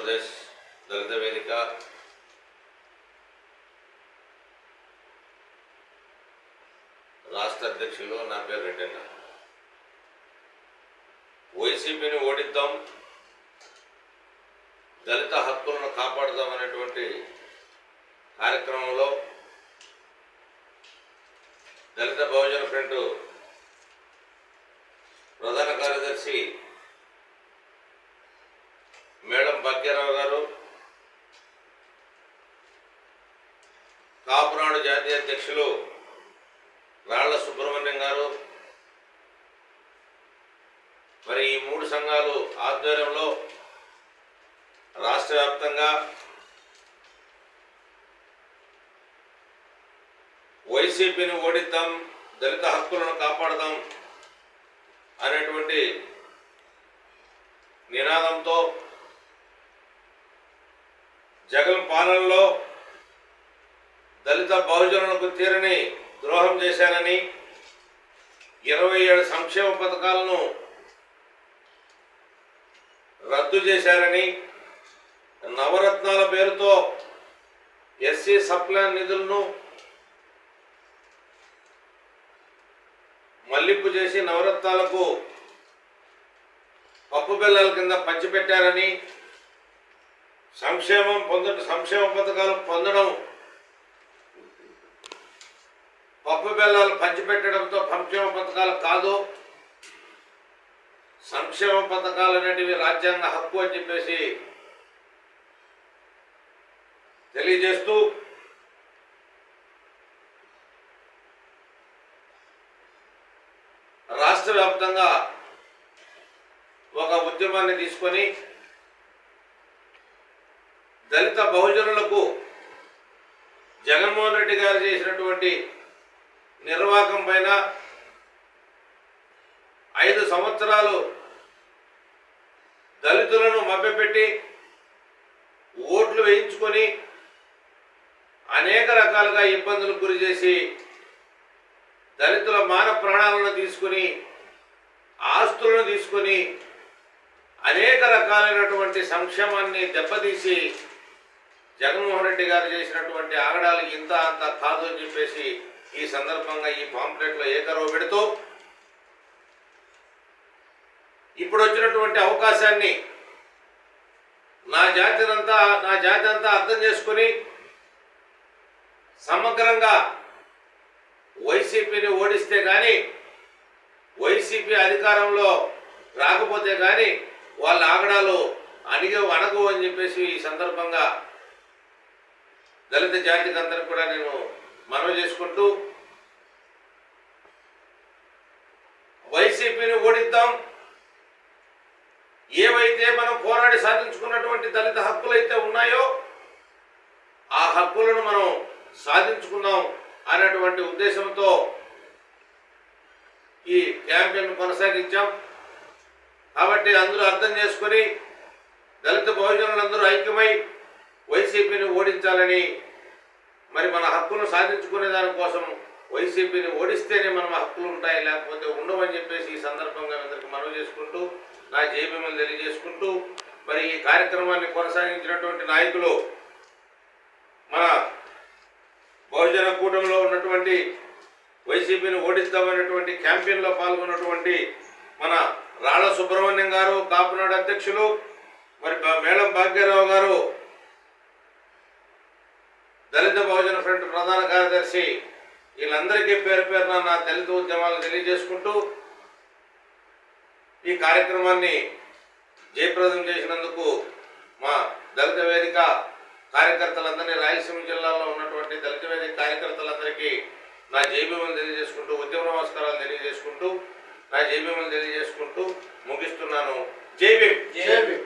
ఆంధ్రప్రదేశ్ దళిత వేదిక. రాష్ట్ర అధ్యక్షులు నా పేరు రెడ్డన్న వైసీపీని ఓడిద్దాం. దళిత హక్కులను కాపాడుదాం అనేటువంటి కార్యక్రమంలో దళిత బహుజన ఫ్రంట్ ప్రధాన కార్యదర్శి కాపునాడు జాతీయ అధ్యక్షులు రాళ్ళ సుబ్రహ్మణ్యం గారు. మరి ఈ మూడు సంఘాలు ఆధ్వర్యంలో రాష్ట్ర వ్యాప్తంగా వైసీపీని ఓడిద్దాం దళిత హక్కులను కాపాడదాం అనేటువంటి నినాదంతో జగన్ పాలనలో దళిత బహుజనులకు తీరని ద్రోహం చేశారని ఇరవై ఏడు సంక్షేమ పథకాలను రద్దు చేశారని నవరత్నాల పేరుతో ఎస్సీ సప్లాన్ నిధులను మల్లింపు చేసి నవరత్నాలకు పప్పు బిల్లల కింద పంచిపెట్టారని సంక్షేమం పొందడం సంక్షేమ పథకాలు పొందడం పప్పు బెల్లాలు పంచిపెట్టడంతో సంక్షేమ పథకాలు కాదు. సంక్షేమ పథకాలు అనేటివి రాజ్యాంగ హక్కు అని చెప్పేసి తెలియజేస్తూ రాష్ట్ర వ్యాప్తంగా ఒక ఉద్యమాన్ని తీసుకొని దళిత బహుజనులకు జగన్మోహన్ రెడ్డి గారు చేసినటువంటి నిర్వాహకం పైన ఐదు సంవత్సరాలు దళితులను మభ్యపెట్టి ఓట్లు వేయించుకొని అనేక రకాలుగా ఇబ్బందులకు గురి చేసి దళితుల మాన ప్రాణాలను తీసుకుని ఆస్తులను తీసుకొని అనేక రకాలైనటువంటి సంక్షేమాన్ని దెబ్బతీసి జగన్మోహన్ రెడ్డి గారు చేసినటువంటి ఆగడాలు ఇంత అంత కాదు అని చెప్పేసి ఈ సందర్భంగా ఈ పాంప్లెట్లో ఏకరవ పెడుతూ ఇప్పుడు వచ్చినటువంటి అవకాశాన్ని నా జాతినంతా నా జాతి అంతా అర్థం చేసుకుని సమగ్రంగా వైసీపీని ఓడిస్తే కానీ వైసీపీ అధికారంలో రాకపోతే కానీ వాళ్ళ ఆగడాలు అణిగ అణగు అని చెప్పేసి ఈ సందర్భంగా దళిత జాతికి అందరికి కూడా నేను మనవి చేసుకుంటూ వైసీపీని ఓడిద్దాం. ఏవైతే మనం పోరాడి సాధించుకున్నటువంటి దళిత హక్కులు అయితే ఉన్నాయో ఆ హక్కులను మనం సాధించుకుందాం అనేటువంటి ఉద్దేశంతో ఈ క్యాంపెయిన్ కొనసాగించాం. కాబట్టి అందరూ అర్థం చేసుకొని దళిత బహుజనులందరూ ఐక్యమై వైసీపీని ఓడించాలని మరి మన హక్కును సాధించుకునే దానికోసం వైసీపీని ఓడిస్తేనే మనం హక్కులు ఉంటాయి లేకపోతే ఉండవని చెప్పేసి ఈ సందర్భంగా మీ అందరికి మనవి చేసుకుంటూ నా జేబీఎంలు తెలియజేసుకుంటూ మరి ఈ కార్యక్రమాన్ని కొనసాగించినటువంటి నాయకులు మన బహుజన కూటమిలో ఉన్నటువంటి వైసీపీని ఓడిస్తామనేటువంటి క్యాంపెయిన్లో పాల్గొన్నటువంటి మన రాళ్ళ సుబ్రహ్మణ్యం గారు కాపునాడు అధ్యక్షులు మరి మేళం భాగ్యరావు గారు దళిత బహుజన ఫ్రంట్ ప్రధాన కార్యదర్శి వీళ్ళందరికీ పేరు పేరున నా దళిత ఉద్యమాలను తెలియజేసుకుంటూ ఈ కార్యక్రమాన్ని జయప్రదం చేసినందుకు మా దళిత వేదిక కార్యకర్తలందరినీ రాయలసీమ జిల్లాలో ఉన్నటువంటి దళిత వేదిక కార్యకర్తలందరికీ నా జైబీమలు తెలియజేసుకుంటూ ఉద్యమ నమస్కారాలు తెలియజేసుకుంటూ నా జైబీమలు తెలియజేసుకుంటూ ముగిస్తున్నాను. జైబీ జైబీ